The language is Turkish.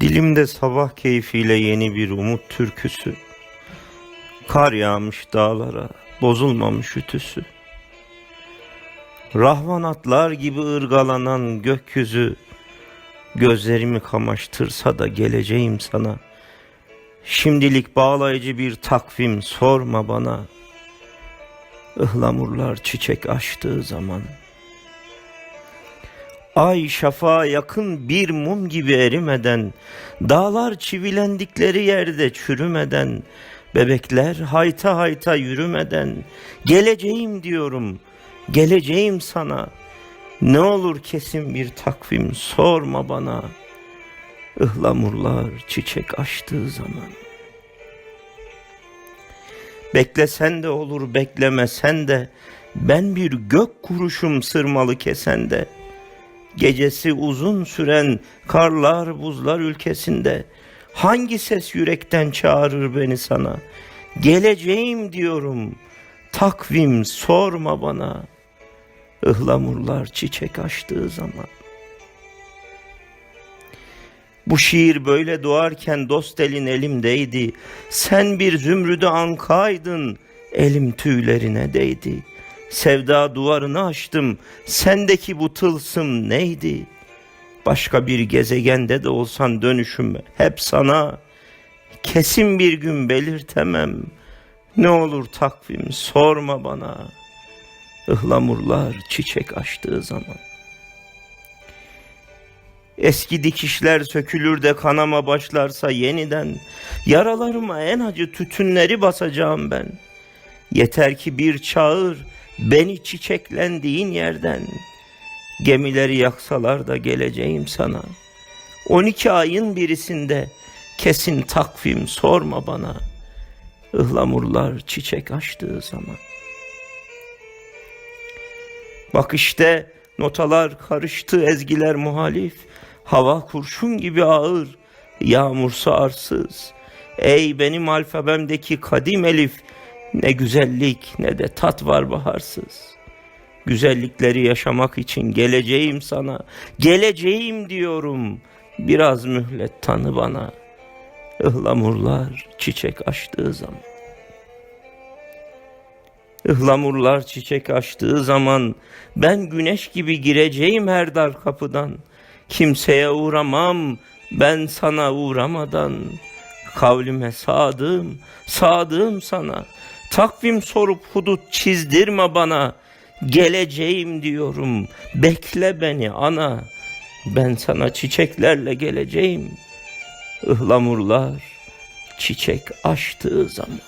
Dilimde sabah keyfiyle yeni bir umut türküsü. Kar yağmış dağlara, bozulmamış ütüsü. Rahvan atlar gibi ırgalanan gökyüzü, gözlerimi kamaştırsa da geleceğim sana. Şimdilik bağlayıcı bir takvim sorma bana. Ihlamurlar çiçek açtığı zaman. Ay şafağa yakın bir mum gibi erimeden, dağlar çivilendikleri yerde çürümeden, bebekler hayta hayta yürümeden, geleceğim diyorum, geleceğim sana. Ne olur kesin bir takvim sorma bana. Ihlamurlar çiçek açtığı zaman. Beklesen de olur beklemesen de, ben bir gök kuruşum sırmalı kesende. Gecesi uzun süren karlar buzlar ülkesinde hangi ses yürekten çağırır beni sana? Geleceğim diyorum. Takvim sorma bana. Ihlamurlar çiçek açtığı zaman. Bu şiir böyle doğarken dost elin elimdeydi. Sen bir zümrüdü ankaydın, elim tüylerine değdi. Sevda duvarını açtım, sendeki bu tılsım neydi? Başka bir gezegende de olsan dönüşüm hep sana. Kesin bir gün belirtemem. Ne olur takvim sorma bana. Ihlamurlar çiçek açtığı zaman. Eski dikişler sökülür de kanama başlarsa yeniden Yaralarıma en acı tütünleri basacağım ben Yeter ki bir çağır beni çiçeklendiğin yerden Gemileri yaksalar da geleceğim sana. 12 ayın birisinde kesin takvim sorma bana. Ihlamurlar çiçek açtığı zaman. Bak işte notalar karıştı ezgiler muhalif. Hava kurşun gibi ağır Yağmursa arsız Ey benim alfabemdeki kadim elif Ne güzellik ne de tat var baharsız Güzellikleri yaşamak için geleceğim sana Geleceğim diyorum Biraz mühlet tanı bana Ihlamurlar çiçek açtığı zaman Ihlamurlar çiçek açtığı zaman ben güneş gibi gireceğim her dar kapıdan. Kimseye uğramam ben sana uğramadan. Kavlime sadığım, sadığım sana. Takvim sorup hudut çizdirme bana. Geleceğim diyorum, bekle beni ana. Ben sana çiçeklerle geleceğim. Ihlamurlar çiçek açtığı zaman.